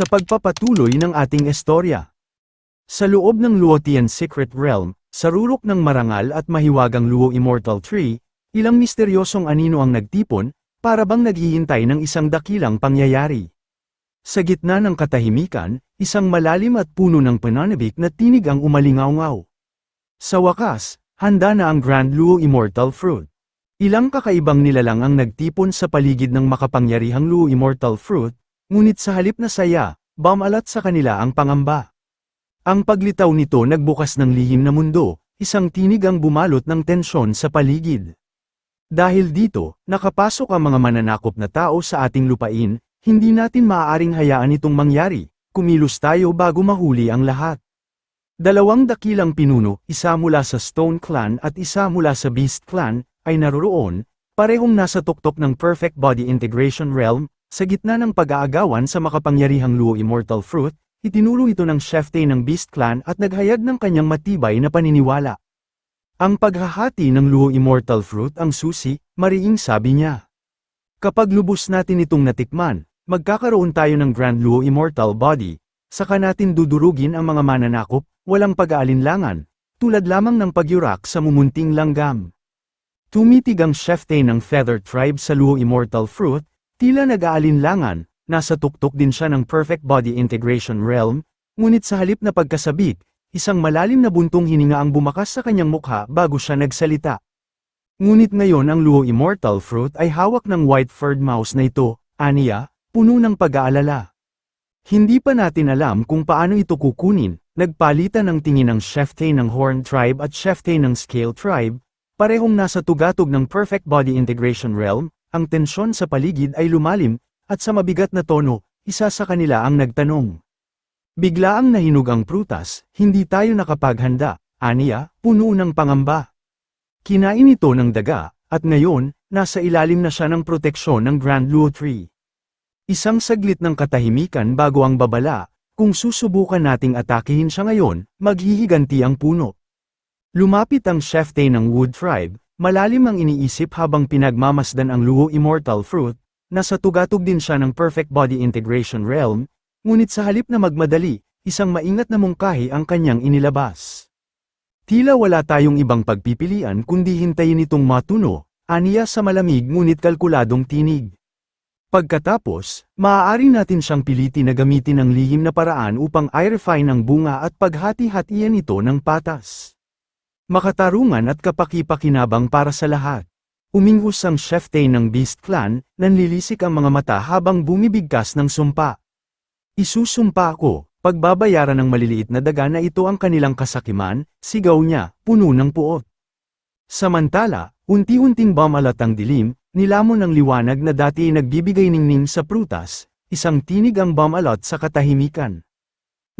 sa pagpapatuloy ng ating istorya. Sa loob ng Luotian Secret Realm, sa rurok ng marangal at mahiwagang Luo Immortal Tree, ilang misteryosong anino ang nagtipon, para bang naghihintay ng isang dakilang pangyayari. Sa gitna ng katahimikan, isang malalim at puno ng pananabik na tinig ang umalingaw-ngaw. Sa wakas, handa na ang Grand Luo Immortal Fruit. Ilang kakaibang nilalang ang nagtipon sa paligid ng makapangyarihang Luo Immortal Fruit, ngunit sa halip na saya, bamalat sa kanila ang pangamba. Ang paglitaw nito nagbukas ng lihim na mundo, isang tinig ang bumalot ng tensyon sa paligid. Dahil dito, nakapasok ang mga mananakop na tao sa ating lupain, hindi natin maaaring hayaan itong mangyari, kumilos tayo bago mahuli ang lahat. Dalawang dakilang pinuno, isa mula sa Stone Clan at isa mula sa Beast Clan, ay naroroon, parehong nasa tuktok ng Perfect Body Integration Realm, sa gitna ng pag-aagawan sa makapangyarihang Luo Immortal Fruit, Itinuro ito ng chefte ng Beast Clan at naghayag ng kanyang matibay na paniniwala. Ang paghahati ng Luo Immortal Fruit ang susi, mariing sabi niya. Kapag lubos natin itong natikman, magkakaroon tayo ng Grand Luo Immortal Body, saka natin dudurugin ang mga mananakop, walang pag-aalinlangan, tulad lamang ng pagyurak sa mumunting langgam. Tumitig ang chefte ng Feather Tribe sa Luo Immortal Fruit, tila nag-aalinlangan, nasa tuktok din siya ng Perfect Body Integration Realm, ngunit sa halip na pagkasabik, isang malalim na buntong hininga ang bumakas sa kanyang mukha bago siya nagsalita. Ngunit ngayon ang Luo Immortal Fruit ay hawak ng white-furred mouse na ito, aniya, puno ng pag-aalala. Hindi pa natin alam kung paano ito kukunin, nagpalitan ng tingin ng Chefte ng Horn Tribe at Chefte ng Scale Tribe, parehong nasa tugatog ng Perfect Body Integration Realm, ang tensyon sa paligid ay lumalim, at sa mabigat na tono, isa sa kanila ang nagtanong. Bigla ang nahinog ang prutas, hindi tayo nakapaghanda, aniya, puno ng pangamba. Kinain ito ng daga, at ngayon, nasa ilalim na siya ng proteksyon ng Grand Luo Tree. Isang saglit ng katahimikan bago ang babala, kung susubukan nating atakihin siya ngayon, maghihiganti ang puno. Lumapit ang chefte ng Wood Tribe, malalim ang iniisip habang pinagmamasdan ang Luo Immortal Fruit, Nasa tugatog din siya ng perfect body integration realm, ngunit sa halip na magmadali, isang maingat na mungkahi ang kanyang inilabas. Tila wala tayong ibang pagpipilian kundi hintayin itong matuno, aniya sa malamig ngunit kalkuladong tinig. Pagkatapos, maaari natin siyang piliti na gamitin ang lihim na paraan upang i-refine ang bunga at paghati-hatian ito ng patas. Makatarungan at kapakipakinabang para sa lahat. Uminghus ang chefte ng Beast Clan, nanlilisik ang mga mata habang bumibigkas ng sumpa. Isusumpa ako, pagbabayaran ng maliliit na daga na ito ang kanilang kasakiman, sigaw niya, puno ng puot. Samantala, unti-unting bumalat ang dilim, nilamon ng liwanag na dati ay nagbibigay ningning sa prutas, isang tinig ang bumalot sa katahimikan.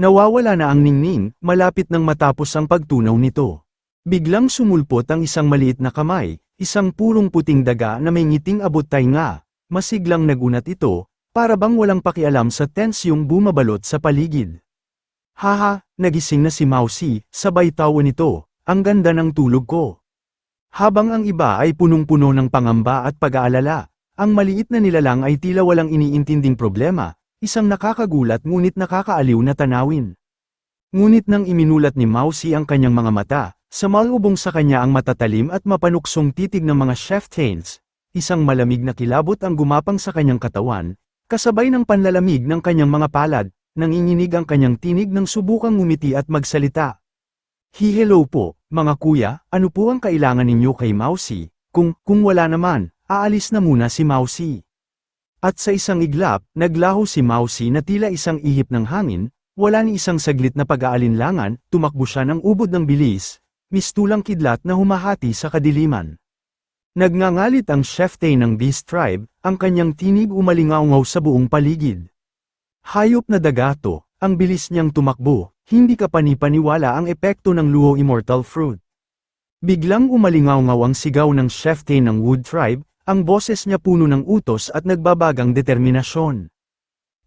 Nawawala na ang ningning, malapit nang matapos ang pagtunaw nito. Biglang sumulpot ang isang maliit na kamay, Isang purong puting daga na may ngiting abot nga, masiglang nagunat ito, para bang walang pakialam sa tensyong bumabalot sa paligid. Haha, nagising na si Mausi, sabay tawa nito, ang ganda ng tulog ko. Habang ang iba ay punong-puno ng pangamba at pag-aalala, ang maliit na nilalang ay tila walang iniintinding problema, isang nakakagulat ngunit nakakaaliw na tanawin. Ngunit nang iminulat ni Mausi ang kanyang mga mata, Samalubong sa kanya ang matatalim at mapanuksong titig ng mga chef tails, isang malamig na kilabot ang gumapang sa kanyang katawan, kasabay ng panlalamig ng kanyang mga palad, nanginginig ang kanyang tinig ng subukang ngumiti at magsalita. Hi hello po, mga kuya, ano po ang kailangan ninyo kay Mausi? Kung, kung wala naman, aalis na muna si Mausi. At sa isang iglap, naglaho si Mausi na tila isang ihip ng hangin, wala ni isang saglit na pag-aalinlangan, tumakbo siya ng ubod ng bilis, mistulang kidlat na humahati sa kadiliman. Nagngangalit ang chefte ng Beast Tribe, ang kanyang tinig umalingaungaw sa buong paligid. Hayop na dagato, ang bilis niyang tumakbo, hindi ka panipaniwala ang epekto ng Luo Immortal Fruit. Biglang umalingaungaw ang sigaw ng chefte ng Wood Tribe, ang boses niya puno ng utos at nagbabagang determinasyon.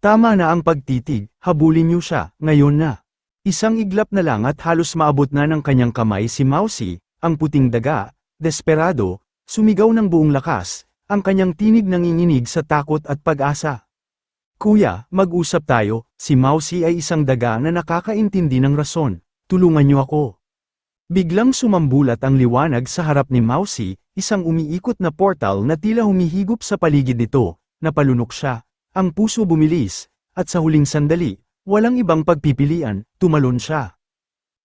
Tama na ang pagtitig, habulin niyo siya, ngayon na. Isang iglap na lang at halos maabot na ng kanyang kamay si Mausi, ang puting daga, desperado, sumigaw ng buong lakas, ang kanyang tinig nanginginig sa takot at pag-asa. Kuya, mag-usap tayo, si Mousy ay isang daga na nakakaintindi ng rason, tulungan niyo ako. Biglang sumambulat ang liwanag sa harap ni Mousy, isang umiikot na portal na tila humihigop sa paligid nito, napalunok siya, ang puso bumilis, at sa huling sandali, walang ibang pagpipilian, tumalon siya.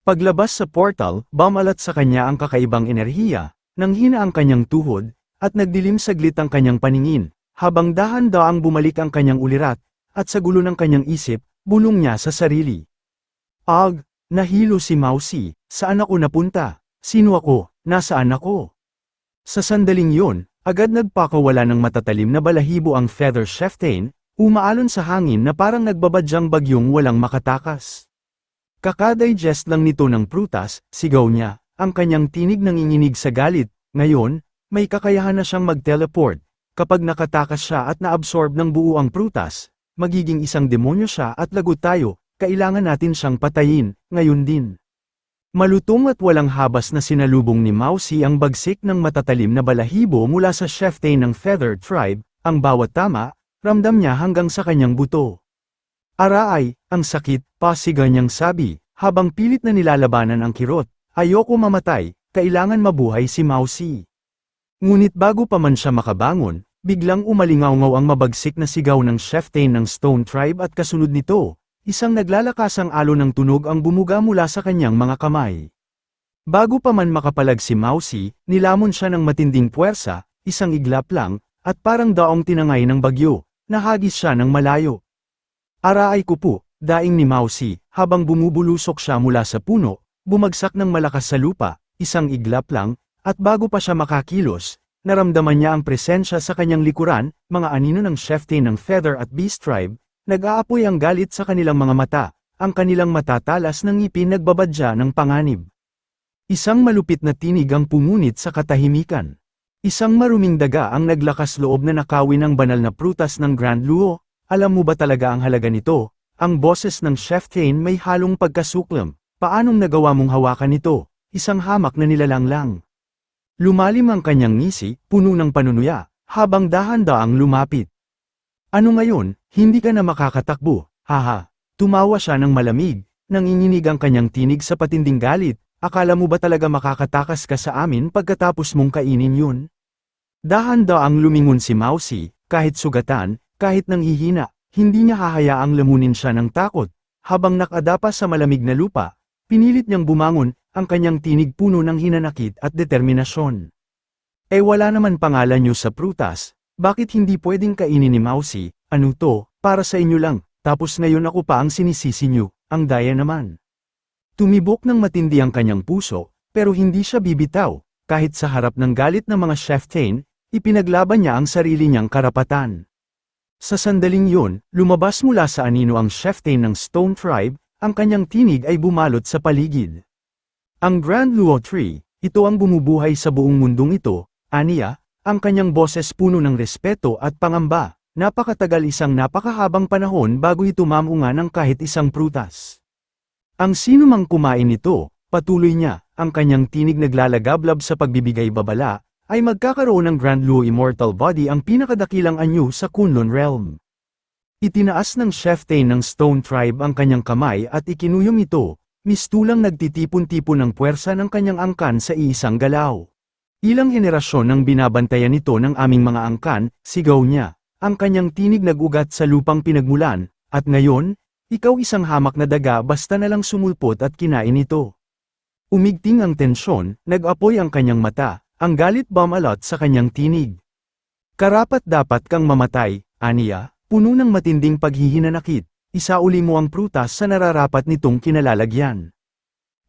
Paglabas sa portal, bamalat sa kanya ang kakaibang enerhiya, nang hina ang kanyang tuhod, at nagdilim saglit ang kanyang paningin, habang dahan-daang bumalik ang kanyang ulirat, at sa gulo ng kanyang isip, bulong niya sa sarili. Ag, nahilo si Mousy, saan ako napunta? Sino ako? Nasaan ako? Sa sandaling yun, agad nagpakawala ng matatalim na balahibo ang Feather Chieftain, umaalon sa hangin na parang nagbabadyang bagyong walang makatakas. Kakadigest lang nito ng prutas, sigaw niya, ang kanyang tinig nanginginig sa galit, ngayon, may kakayahan na siyang mag-teleport, kapag nakatakas siya at naabsorb ng buo ang prutas, magiging isang demonyo siya at lagot tayo, kailangan natin siyang patayin, ngayon din. Malutong at walang habas na sinalubong ni Mousy ang bagsik ng matatalim na balahibo mula sa chieftain ng Feather Tribe, ang bawat tama, ramdam niya hanggang sa kanyang buto. Araay, ang sakit, pasiga niyang sabi, habang pilit na nilalabanan ang kirot, ayoko mamatay, kailangan mabuhay si Mousy. Ngunit bago pa man siya makabangon, biglang umalingaw ang mabagsik na sigaw ng chieftain ng Stone Tribe at kasunod nito, isang naglalakasang alo ng tunog ang bumuga mula sa kanyang mga kamay. Bago pa man makapalag si Mousy, nilamon siya ng matinding puwersa, isang iglap lang, at parang daong tinangay ng bagyo, nahagis siya ng malayo. Araay ko po, daing ni Mousy, habang bumubulusok siya mula sa puno, bumagsak ng malakas sa lupa, isang iglap lang, at bago pa siya makakilos, naramdaman niya ang presensya sa kanyang likuran, mga anino ng chieftain ng Feather at Beast Tribe, nag-aapoy ang galit sa kanilang mga mata, ang kanilang matatalas ng ngipin nagbabadya ng panganib. Isang malupit na tinig ang pumunit sa katahimikan. Isang maruming daga ang naglakas loob na nakawin ang banal na prutas ng Grand Luo, alam mo ba talaga ang halaga nito? Ang boses ng Chef Kane may halong pagkasuklam. Paanong nagawa mong hawakan ito? Isang hamak na nilalang lang. Lumalim ang kanyang ngisi, puno ng panunuya, habang dahan-daang lumapit. Ano ngayon, hindi ka na makakatakbo, haha. Tumawa siya ng malamig, nanginginig ang kanyang tinig sa patinding galit, akala mo ba talaga makakatakas ka sa amin pagkatapos mong kainin yun? Dahan-daang lumingon si Mousy, kahit sugatan, kahit nanghihina, hindi niya hahayaang lamunin siya ng takot. Habang nakadapa sa malamig na lupa, pinilit niyang bumangon, ang kanyang tinig puno ng hinanakit at determinasyon. Eh wala naman pangalan niyo sa prutas, bakit hindi pwedeng kainin ni Mousy, ano to, para sa inyo lang, tapos ngayon ako pa ang sinisisi niyo, ang daya naman. Tumibok ng matindi ang kanyang puso, pero hindi siya bibitaw, kahit sa harap ng galit ng mga chieftain, ipinaglaban niya ang sarili niyang karapatan. Sa sandaling yun, lumabas mula sa anino ang chieftain ng Stone Tribe, ang kanyang tinig ay bumalot sa paligid. Ang Grand Luo Tree, ito ang bumubuhay sa buong mundong ito, aniya, ang kanyang boses puno ng respeto at pangamba, napakatagal isang napakahabang panahon bago ito mamunga ng kahit isang prutas. Ang sino mang kumain nito, patuloy niya, ang kanyang tinig naglalagablab sa pagbibigay babala, ay magkakaroon ng Grand Luo Immortal Body ang pinakadakilang anyo sa Kunlun Realm. Itinaas ng chieftain ng Stone Tribe ang kanyang kamay at ikinuyong ito, mistulang nagtitipon-tipon ng puwersa ng kanyang angkan sa iisang galaw. Ilang henerasyon nang binabantayan nito ng aming mga angkan, sigaw niya, ang kanyang tinig nagugat sa lupang pinagmulan, at ngayon, ikaw isang hamak na daga basta na lang sumulpot at kinain ito. Umigting ang tensyon, nag-apoy ang kanyang mata, ang galit bumalot sa kanyang tinig. Karapat dapat kang mamatay, aniya, puno ng matinding paghihinanakit, isauli mo ang prutas sa nararapat nitong kinalalagyan.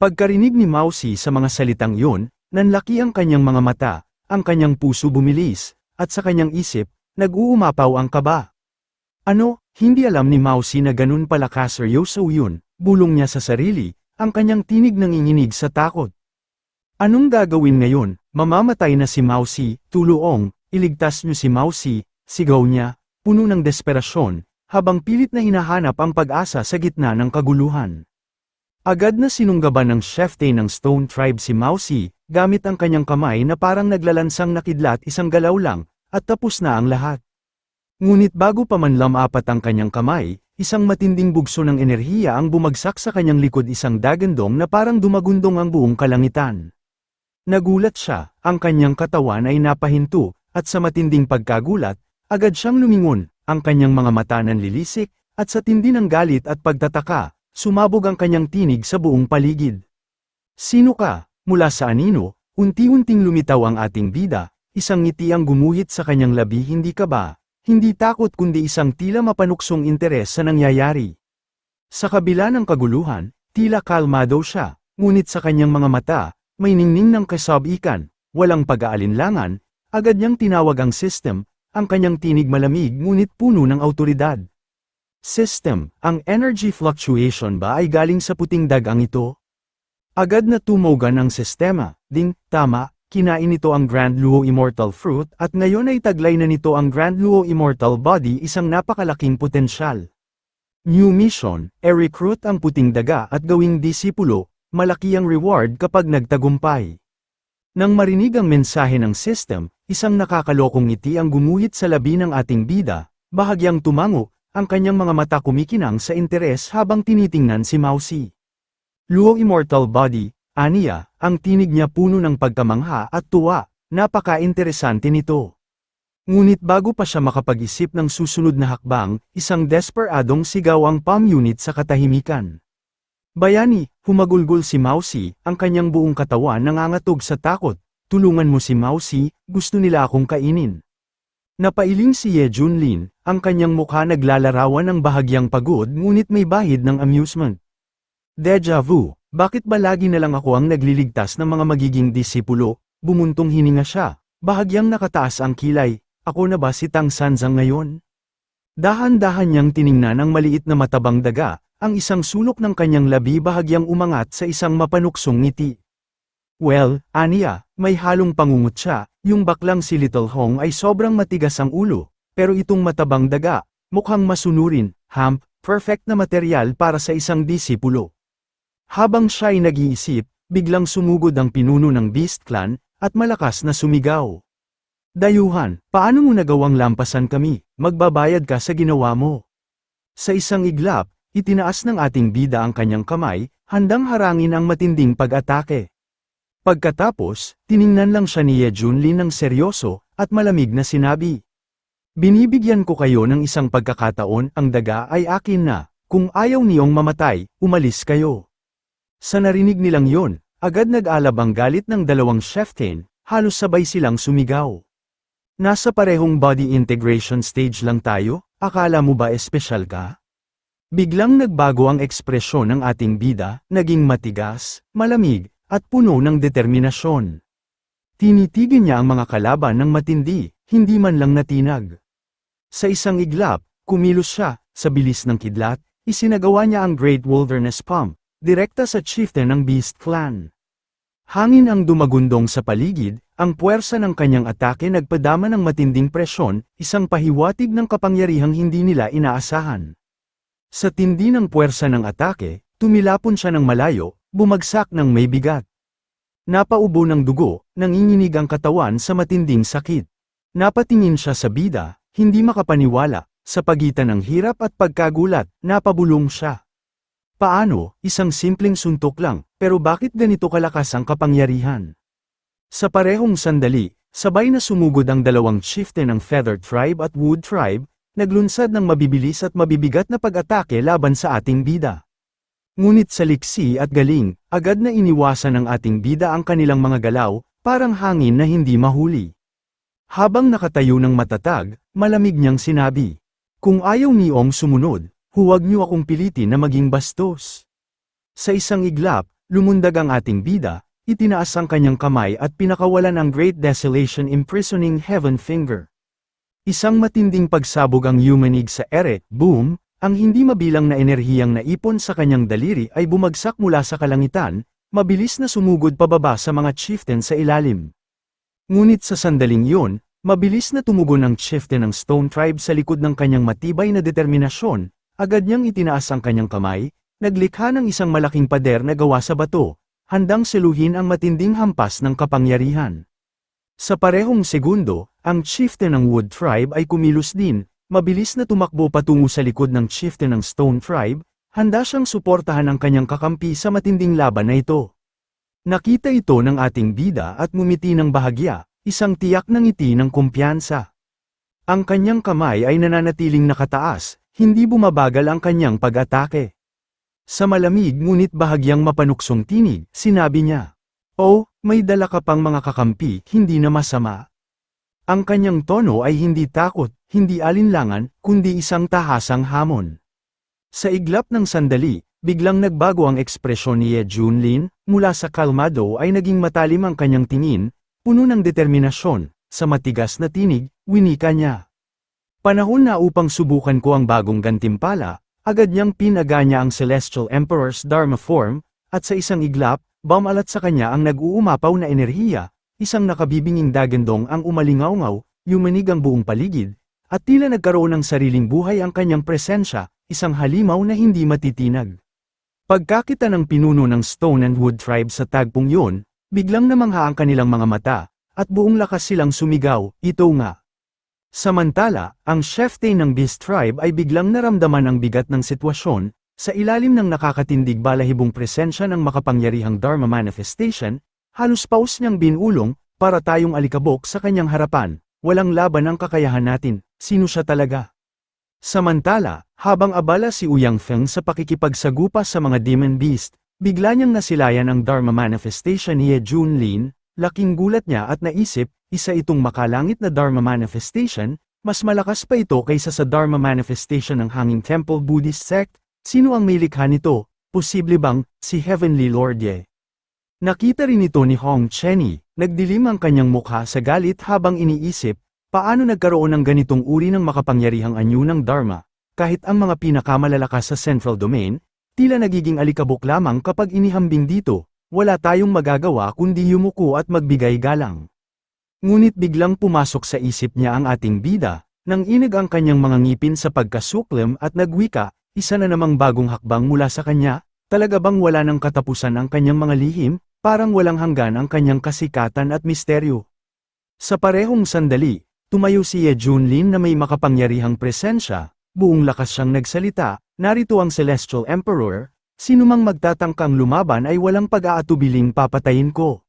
Pagkarinig ni Mousy sa mga salitang yun, nanlaki ang kanyang mga mata, ang kanyang puso bumilis, at sa kanyang isip, nag-uumapaw ang kaba. Ano, hindi alam ni Mousy na ganun pala kaseryoso yun, bulong niya sa sarili, ang kanyang tinig nanginginig sa takot. Anong gagawin ngayon? Mamamatay na si Mousy, tuluong, iligtas niyo si Mousy, sigaw niya, puno ng desperasyon, habang pilit na hinahanap ang pag-asa sa gitna ng kaguluhan. Agad na sinunggaban ng chieftain ng Stone Tribe si Mousy, gamit ang kanyang kamay na parang naglalansang nakidlat isang galaw lang, at tapos na ang lahat. Ngunit bago pa man lamapat ang kanyang kamay, isang matinding bugso ng enerhiya ang bumagsak sa kanyang likod isang dagandong na parang dumagundong ang buong kalangitan. Nagulat siya, ang kanyang katawan ay napahinto, at sa matinding pagkagulat, agad siyang lumingon, ang kanyang mga mata nanlilisik, at sa tindi ng galit at pagtataka, sumabog ang kanyang tinig sa buong paligid. Sino ka? Mula sa anino, unti-unting lumitaw ang ating bida, isang ngiti ang gumuhit sa kanyang labi hindi ka ba, hindi takot kundi isang tila mapanuksong interes sa nangyayari. Sa kabila ng kaguluhan, tila kalmado siya, ngunit sa kanyang mga mata, may ningning ng kasabikan, walang pag-aalinlangan, agad niyang tinawag ang system, ang kanyang tinig malamig ngunit puno ng autoridad. System, ang energy fluctuation ba ay galing sa puting dagang ito? Agad na tumogan ang sistema, ding, tama, kinain nito ang Grand Luo Immortal Fruit at ngayon ay taglay na nito ang Grand Luo Immortal Body isang napakalaking potensyal. New mission, e-recruit ang puting daga at gawing disipulo, malaki ang reward kapag nagtagumpay. Nang marinig ang mensahe ng system, isang nakakalokong ngiti ang gumuhit sa labi ng ating bida, bahagyang tumango, ang kanyang mga mata kumikinang sa interes habang tinitingnan si Mausi. Luo Immortal Body, Aniya, ang tinig niya puno ng pagkamangha at tuwa, napaka-interesante nito. Ngunit bago pa siya makapag-isip ng susunod na hakbang, isang desperadong sigaw ang palm unit sa katahimikan. Bayani, humagulgol si Mausi, ang kanyang buong katawan nangangatog sa takot, tulungan mo si Mausi, gusto nila akong kainin. Napailing si Ye Junlin, ang kanyang mukha naglalarawan ng bahagyang pagod ngunit may bahid ng amusement. Deja vu, bakit ba lagi na lang ako ang nagliligtas ng mga magiging disipulo? Bumuntong hininga siya, bahagyang nakataas ang kilay, ako na ba si Tang Sanzang ngayon? Dahan-dahan niyang tiningnan ang maliit na matabang daga, ang isang sulok ng kanyang labi bahagyang umangat sa isang mapanuksong ngiti. Well, Ania, may halong pangungot siya, yung baklang si Little Hong ay sobrang matigas ang ulo, pero itong matabang daga, mukhang masunurin, hamp, perfect na material para sa isang disipulo. Habang siya ay nag-iisip, biglang sumugod ang pinuno ng Beast Clan, at malakas na sumigaw. Dayuhan, paano mo nagawang lampasan kami, magbabayad ka sa ginawa mo. Sa isang iglap, itinaas ng ating bida ang kanyang kamay, handang harangin ang matinding pag-atake. Pagkatapos, tiningnan lang siya ni Ye Junlin ng seryoso, at malamig na sinabi. Binibigyan ko kayo ng isang pagkakataon, ang daga ay akin na, kung ayaw niyong mamatay, umalis kayo. Sa narinig nilang yon, agad nag-alab ang galit ng dalawang chieftain, halos sabay silang sumigaw. Nasa parehong body integration stage lang tayo, akala mo ba espesyal ka? Biglang nagbago ang ekspresyon ng ating bida, naging matigas, malamig, at puno ng determinasyon. Tinitigin niya ang mga kalaban ng matindi, hindi man lang natinag. Sa isang iglap, kumilos siya, sa bilis ng kidlat, isinagawa niya ang Great Wilderness Pump, direkta sa chieftain ng Beast Clan. Hangin ang dumagundong sa paligid, ang puwersa ng kanyang atake nagpadama ng matinding presyon, isang pahiwatig ng kapangyarihang hindi nila inaasahan. Sa tindi ng puwersa ng atake, tumilapon siya ng malayo, bumagsak ng may bigat. Napaubo ng dugo, nanginginig ang katawan sa matinding sakit. Napatingin siya sa bida, hindi makapaniwala, sa pagitan ng hirap at pagkagulat, napabulong siya. Paano, isang simpleng suntok lang, pero bakit ganito kalakas ang kapangyarihan? Sa parehong sandali, sabay na sumugod ang dalawang chieftain ng Feather Tribe at Wood Tribe, naglunsad ng mabibilis at mabibigat na pag-atake laban sa ating bida. Ngunit sa liksi at galing, agad na iniwasan ng ating bida ang kanilang mga galaw, parang hangin na hindi mahuli. Habang nakatayo ng matatag, malamig niyang sinabi, Kung ayaw ni Ong sumunod, huwag niyo akong pilitin na maging bastos. Sa isang iglap, lumundag ang ating bida, itinaas ang kanyang kamay at pinakawalan ang Great Desolation Imprisoning Heaven Finger. Isang matinding pagsabog ang yumanig sa ere, boom, ang hindi mabilang na enerhiyang naipon sa kanyang daliri ay bumagsak mula sa kalangitan, mabilis na sumugod pababa sa mga chieftain sa ilalim. Ngunit sa sandaling yun, mabilis na tumugon ang chieftain ng Stone Tribe sa likod ng kanyang matibay na determinasyon, agad niyang itinaas ang kanyang kamay, naglikha ng isang malaking pader na gawa sa bato, handang seluhin ang matinding hampas ng kapangyarihan. Sa parehong segundo, ang chieftain ng Wood Tribe ay kumilos din, mabilis na tumakbo patungo sa likod ng chieftain ng Stone Tribe, handa siyang suportahan ang kanyang kakampi sa matinding laban na ito. Nakita ito ng ating bida at ngumiti ng bahagya, isang tiyak ng ngiti ng kumpiyansa. Ang kanyang kamay ay nananatiling nakataas, hindi bumabagal ang kanyang pag-atake. Sa malamig ngunit bahagyang mapanuksong tinig, sinabi niya, Oh, may dala ka pang mga kakampi, hindi na masama. Ang kanyang tono ay hindi takot, hindi alinlangan, kundi isang tahasang hamon. Sa iglap ng sandali, biglang nagbago ang ekspresyon ni Ye Junlin, mula sa kalmado ay naging matalim ang kanyang tingin, puno ng determinasyon, sa matigas na tinig, winika niya. Panahon na upang subukan ko ang bagong gantimpala, agad niyang pinaga niya ang Celestial Emperor's Dharma form, at sa isang iglap, bumalat sa kanya ang nag-uumapaw na enerhiya, isang nakabibinging dagandong ang umalingaw-ngaw, yumanig ang buong paligid, at tila nagkaroon ng sariling buhay ang kanyang presensya, isang halimaw na hindi matitinag. Pagkakita ng pinuno ng Stone and Wood tribe sa tagpong yun, biglang namangha ang kanilang mga mata, at buong lakas silang sumigaw, ito nga. Samantala, ang chieftain ng Beast Tribe ay biglang naramdaman ang bigat ng sitwasyon, sa ilalim ng nakakatindig balahibong presensya ng makapangyarihang Dharma Manifestation, halos paus niyang binulong, para tayong alikabok sa kanyang harapan, walang laban ang kakayahan natin, sino siya talaga? Samantala, habang abala si Uyang Feng sa pakikipagsagupa sa mga Demon Beast, bigla niyang nasilayan ang Dharma Manifestation ni Ye Junlin, laking gulat niya at naisip, isa itong makalangit na Dharma Manifestation, mas malakas pa ito kaysa sa Dharma Manifestation ng Hanging Temple Buddhist Sect, sino ang may likha nito, posible bang, si Heavenly Lord Ye? Nakita rin ito ni Hong Chenny, nagdilim ang kanyang mukha sa galit habang iniisip, paano nagkaroon ng ganitong uri ng makapangyarihang anyo ng Dharma, kahit ang mga pinakamalalakas sa Central Domain, tila nagiging alikabok lamang kapag inihambing dito, wala tayong magagawa kundi yumuko at magbigay galang. Ngunit biglang pumasok sa isip niya ang ating bida, nang inig ang kanyang mga ngipin sa pagkasuklim at nagwika, isa na namang bagong hakbang mula sa kanya, talaga bang wala ng katapusan ang kanyang mga lihim, parang walang hanggan ang kanyang kasikatan at misteryo. Sa parehong sandali, tumayo si Ye Junlin na may makapangyarihang presensya, buong lakas siyang nagsalita, narito ang Celestial Emperor, sinumang magtatangkang lumaban ay walang pag-aatubiling papatayin ko.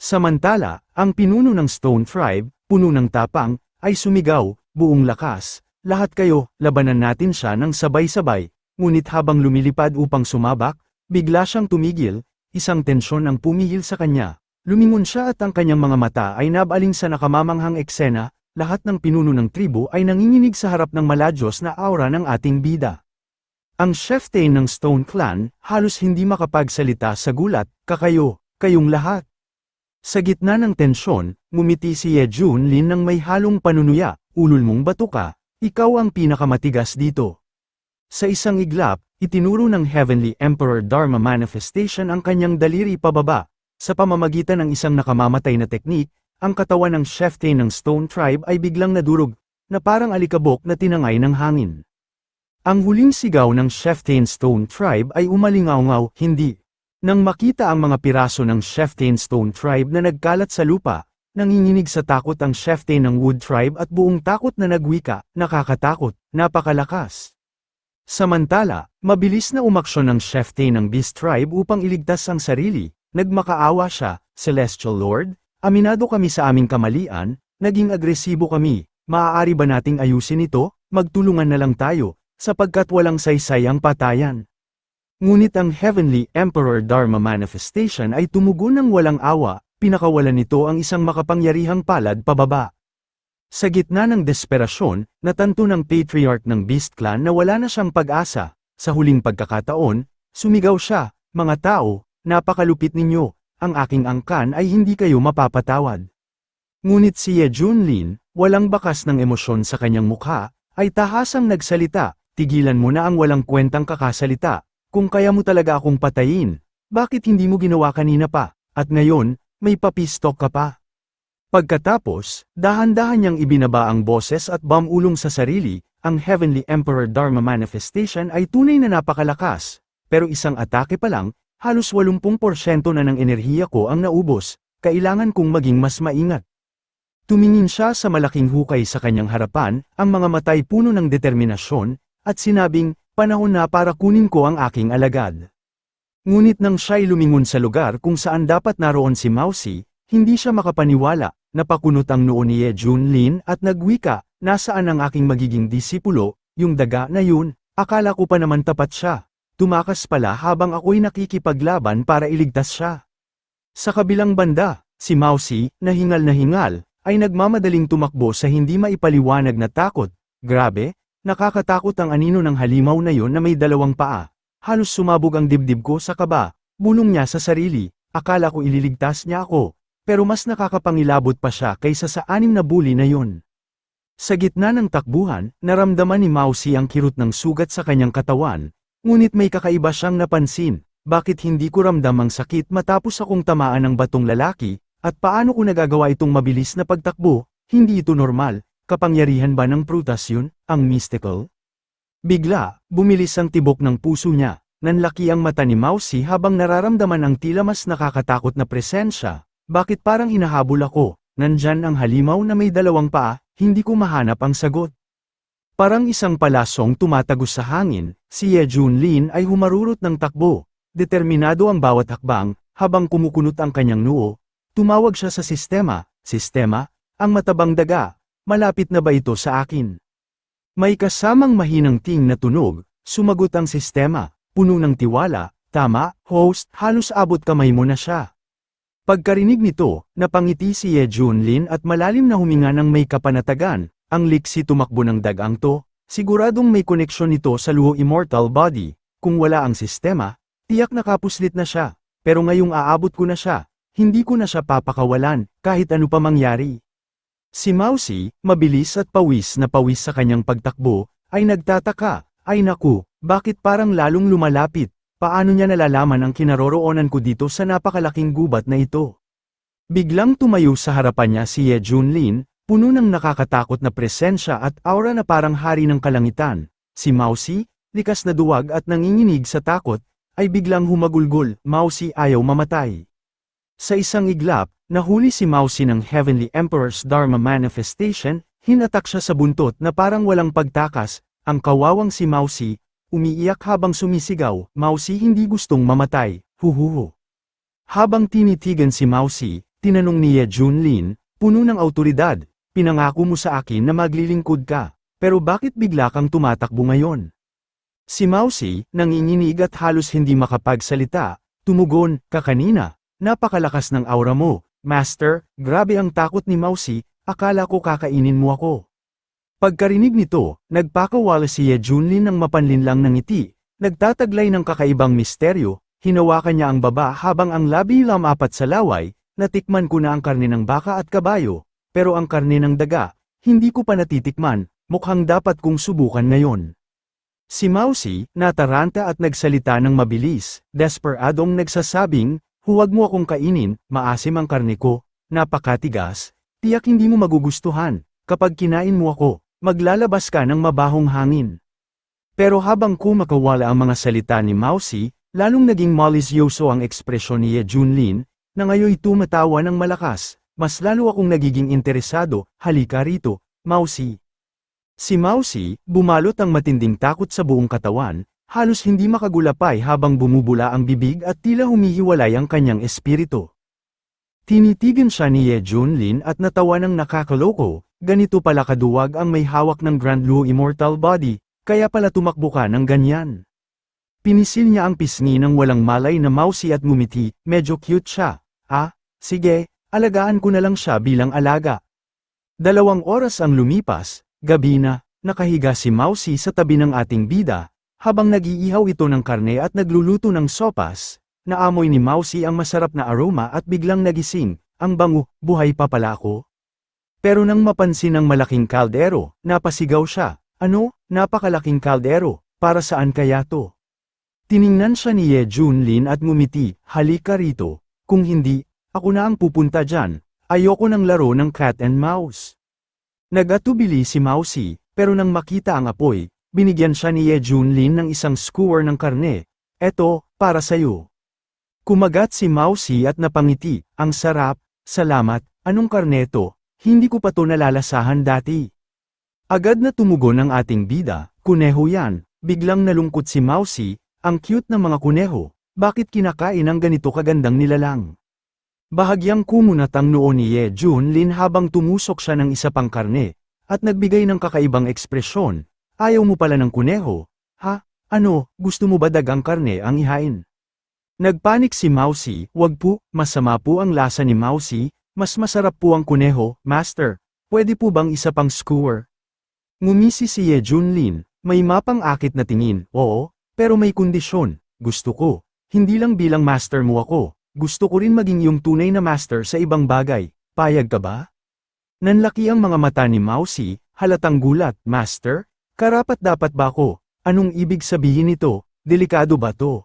Samantala, ang pinuno ng Stone Tribe, puno ng tapang, ay sumigaw, buong lakas, lahat kayo, labanan natin siya ng sabay-sabay, ngunit habang lumilipad upang sumabak, bigla siyang tumigil, isang tensyon ang pumihil sa kanya, lumingon siya at ang kanyang mga mata ay nabaling sa nakamamanghang eksena, lahat ng pinuno ng tribo ay nanginginig sa harap ng maladyos na aura ng ating bida. Ang chieftain ng Stone Clan, halos hindi makapagsalita sa gulat, kakayo, kayong lahat. Sa gitna ng tensyon, ngumiti si Ye Junlin ng may halong panunuya, ulul mong bato ka, ikaw ang pinakamatigas dito. Sa isang iglap, itinuro ng Heavenly Emperor Dharma Manifestation ang kanyang daliri pababa, sa pamamagitan ng isang nakamamatay na teknik, ang katawan ng chieftain ng Stone Tribe ay biglang nadurog, na parang alikabok na tinangay ng hangin. Ang huling sigaw ng chieftain Stone Tribe ay umalingaw-ngaw, hindi. Nang makita ang mga piraso ng chieftain Stone Tribe na nagkalat sa lupa, nanginginig sa takot ang chieftain ng Wood Tribe at buong takot na nagwika, nakakatakot, napakalakas. Samantala, mabilis na umaksyon ng chieftain ng Beast Tribe upang iligtas ang sarili, nagmakaawa siya, Celestial Lord, aminado kami sa aming kamalian, naging agresibo kami, maaari ba nating ayusin ito, magtulungan na lang tayo, sapagkat walang saysay ang patayan. Ngunit ang Heavenly Emperor Dharma Manifestation ay tumugon ng walang awa, pinakawalan nito ang isang makapangyarihang palad pababa. Sa gitna ng desperasyon, natanto ng patriarch ng Beast Clan na wala na siyang pag-asa. Sa huling pagkakataon, sumigaw siya, mga tao, napakalupit ninyo, ang aking angkan ay hindi kayo mapapatawad. Ngunit si Ye Junlin, walang bakas ng emosyon sa kanyang mukha, ay tahasang nagsalita, tigilan mo na ang walang kwentang kakasalita, kung kaya mo talaga akong patayin, bakit hindi mo ginawa kanina pa, at ngayon, may papistok ka pa. Pagkatapos, dahan-dahan niyang ibinaba ang boses at bamulong sa sarili, ang Heavenly Emperor Dharma Manifestation ay tunay na napakalakas, pero isang atake pa lang, halos 80% na ng enerhiya ko ang naubos, kailangan kong maging mas maingat. Tumingin siya sa malaking hukay sa kanyang harapan, ang mga matay puno ng determinasyon, at sinabing, panahon na para kunin ko ang aking alagad. Ngunit nang siya'y lumingon sa lugar kung saan dapat naroon si Mausi, hindi siya makapaniwala, napakunot ang noo ni Ye Junlin at nagwika, nasaan ang aking magiging disipulo, yung daga na yun, akala ko pa naman tapat siya. Tumakas pala habang ako'y nakikipaglaban para iligtas siya. Sa kabilang banda, si Mausi, na hingal na hingal, ay nagmamadaling tumakbo sa hindi maipaliwanag na takot. Grabe, nakakatakot ang anino ng halimaw na yon na may dalawang paa. Halos sumabog ang dibdib ko sa kaba, bulong niya sa sarili, akala ko ililigtas niya ako, pero mas nakakapangilabot pa siya kaysa sa anim na bully na yon. Sa gitna ng takbuhan, naramdaman ni Mausi ang kirot ng sugat sa kanyang katawan, ngunit may kakaiba siyang napansin, bakit hindi ko ramdam ang sakit matapos akong tamaan ng batong lalaki, at paano ko nagagawa itong mabilis na pagtakbo, hindi ito normal, kapangyarihan ba ng prutas yun, ang mystical? Bigla, bumilis ang tibok ng puso niya, nanlaki ang mata ni Mausi habang nararamdaman ang tila mas nakakatakot na presensya, bakit parang hinahabol ako, nandyan ang halimaw na may dalawang paa, hindi ko mahanap ang sagot. Parang isang palasong tumatagos sa hangin, si Ye Junlin ay humarurot ng takbo, determinado ang bawat hakbang, habang kumukunot ang kanyang noo, Tumawag siya sa sistema, sistema, ang matabang daga, malapit na ba ito sa akin? May kasamang mahinang ting na tunog, sumagot ang sistema, puno ng tiwala, tama, host, halos abot kamay mo na siya. Pagkarinig nito, napangiti si Ye Junlin at malalim na huminga ng may kapanatagan, ang liksi tumakbo ng dagang to, siguradong may koneksyon nito sa luho immortal body, kung wala ang sistema, tiyak nakapuslit na siya, pero ngayong aabot ko na siya, hindi ko na siya papakawalan, kahit ano pa mangyari. Si Mausi, mabilis at pawis na pawis sa kanyang pagtakbo, ay nagtataka, ay naku, bakit parang lalong lumalapit, paano niya nalalaman ang kinaroroonan ko dito sa napakalaking gubat na ito. Biglang tumayo sa harapan niya si Ye Junlin, puno ng nakakatakot na presensya at aura na parang hari ng kalangitan. Si Mausi, likas na duwag at nanginginig sa takot, ay biglang humagulgol, Mausi ayaw mamatay. Sa isang iglap, nahuli si Mausi ng Heavenly Emperor's Dharma Manifestation, hinatak siya sa buntot na parang walang pagtakas, ang kawawang si Mausi, umiiyak habang sumisigaw, Mausi hindi gustong mamatay, huhuhu. Habang tinitigan si Mausi, tinanong ni Ye Junlin, puno ng autoridad, pinangako mo sa akin na maglilingkod ka, pero bakit bigla kang tumatakbo ngayon? Si Mausi, nanginginig at halos hindi makapagsalita, tumugon, kakanina, Napakalakas ng aura mo, Master, grabe ang takot ni Mausi, akala ko kakainin mo ako. Pagkarinig nito, nagpakawala si Ye Junlin ng mapanlinlang ng ngiti, nagtataglay ng kakaibang misteryo, hinawakan niya ang baba habang ang labi apat sa laway, natikman ko na ang karne ng baka at kabayo, pero ang karne ng daga, hindi ko pa natitikman, mukhang dapat kong subukan ngayon. Si Mausi, nataranta at nagsalita ng mabilis, desperadong nagsasabing, Huwag mo akong kainin, maasim ang karne ko, napakatigas, tiyak hindi mo magugustuhan, kapag kinain mo ako, maglalabas ka ng mabahong hangin. Pero habang kumakawala ang mga salita ni Mausi, lalong naging malisyoso ang ekspresyon ni Ye Junlin, na ngayoy tumatawa ng malakas, mas lalo akong nagiging interesado, halika rito, Mausi. Si Mausi, bumalot ang matinding takot sa buong katawan, Halos hindi makagulapay habang bumubula ang bibig at tila humihiwalay ang kanyang espiritu. Tinitigan siya ni Ye Junlin at natawa ng nakakaloko, ganito pala kaduwag ang may hawak ng Grand Lu Immortal Body, kaya pala tumakbo ka ng ganyan. Pinisil niya ang pisngi ng walang malay na mousy at ngumiti, medyo cute siya. Ah, sige, alagaan ko na lang siya bilang alaga. Dalawang oras ang lumipas, gabi na, nakahiga si Mousy sa tabi ng ating bida, habang nag-iihaw ito ng karne at nagluluto ng sopas, naamoy ni Mausi ang masarap na aroma at biglang nagising, ang bango, buhay pa pala ako. Pero nang mapansin ang malaking kaldero, napasigaw siya, ano, napakalaking kaldero, para saan kaya to? Tiningnan siya ni Ye Junlin at ngumiti, halika rito, kung hindi, ako na ang pupunta dyan, ayoko ng laro ng cat and mouse. Nagatubili si Mausi, pero nang makita ang apoy, binigyan siya ni Ye Junlin ng isang skewer ng karne. Eto, para sa'yo. Kumagat si Mausi at napangiti, ang sarap, salamat, anong karne to? hindi ko pa to nalalasahan dati. Agad na tumugon ang ating bida, kuneho yan, biglang nalungkot si Mousy, ang cute na mga kuneho, bakit kinakain ang ganito kagandang nilalang? Bahagyang kumunat ang noo ni Ye Junlin habang tumusok siya ng isa pang karne, at nagbigay ng kakaibang ekspresyon, ayaw mo pala ng kuneho, ha? Ano, gusto mo ba dagang karne ang ihain? Nagpanik si Mousy, wag po, masama po ang lasa ni Mousy, mas masarap po ang kuneho, master. Pwede po bang isa pang skewer? Ngumisi si Ye Junlin, may mapang akit na tingin, oo, pero may kondisyon, gusto ko. Hindi lang bilang master mo ako, gusto ko rin maging yung tunay na master sa ibang bagay, payag ka ba? Nanlaki ang mga mata ni Mousy, halatang gulat, master? Karapat dapat ba ako? Anong ibig sabihin nito? Delikado ba to?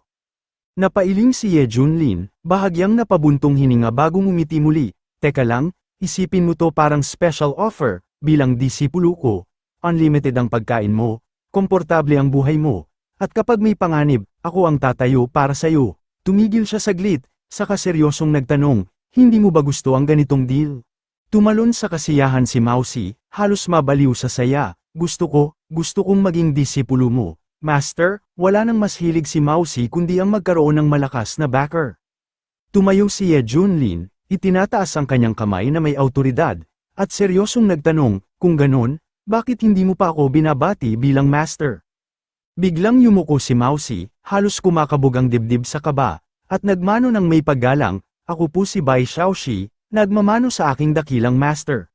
Napailing si Ye Junlin, bahagyang napabuntong hininga bago ngumiti muli. Teka lang, isipin mo to parang special offer, bilang disipulo ko. Unlimited ang pagkain mo, komportable ang buhay mo, at kapag may panganib, ako ang tatayo para sa'yo. Tumigil siya saglit, saka seryosong nagtanong, hindi mo ba gusto ang ganitong deal? Tumalon sa kasiyahan si Mousy, halos mabaliw sa saya, gusto ko, gusto kong maging disipulo mo. Master, wala nang mas hilig si Mousy kundi ang magkaroon ng malakas na backer. Tumayo si Ye Junlin, itinataas ang kanyang kamay na may autoridad, at seryosong nagtanong, kung ganon, bakit hindi mo pa ako binabati bilang master? Biglang yumuko si Mousy, halos kumakabog ang dibdib sa kaba, at nagmano ng may paggalang, ako po si Bai Xiaoxi, nagmamano sa aking dakilang master.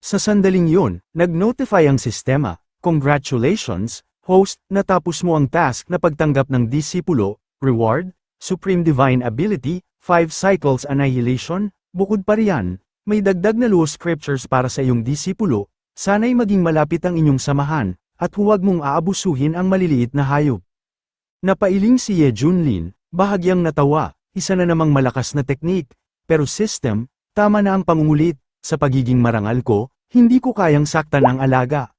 Sa sandaling yun, nag-notify ang sistema, congratulations, host, natapos mo ang task na pagtanggap ng disipulo, reward, supreme divine ability, 5 cycles annihilation, bukod pa riyan, may dagdag na luo scriptures para sa iyong disipulo, sana'y maging malapit ang inyong samahan, at huwag mong aabusuhin ang maliliit na hayop. Napailing si Ye Junlin, bahagyang natawa, isa na namang malakas na teknik, pero system, tama na ang pangungulit, sa pagiging marangal ko, hindi ko kayang saktan ang alaga.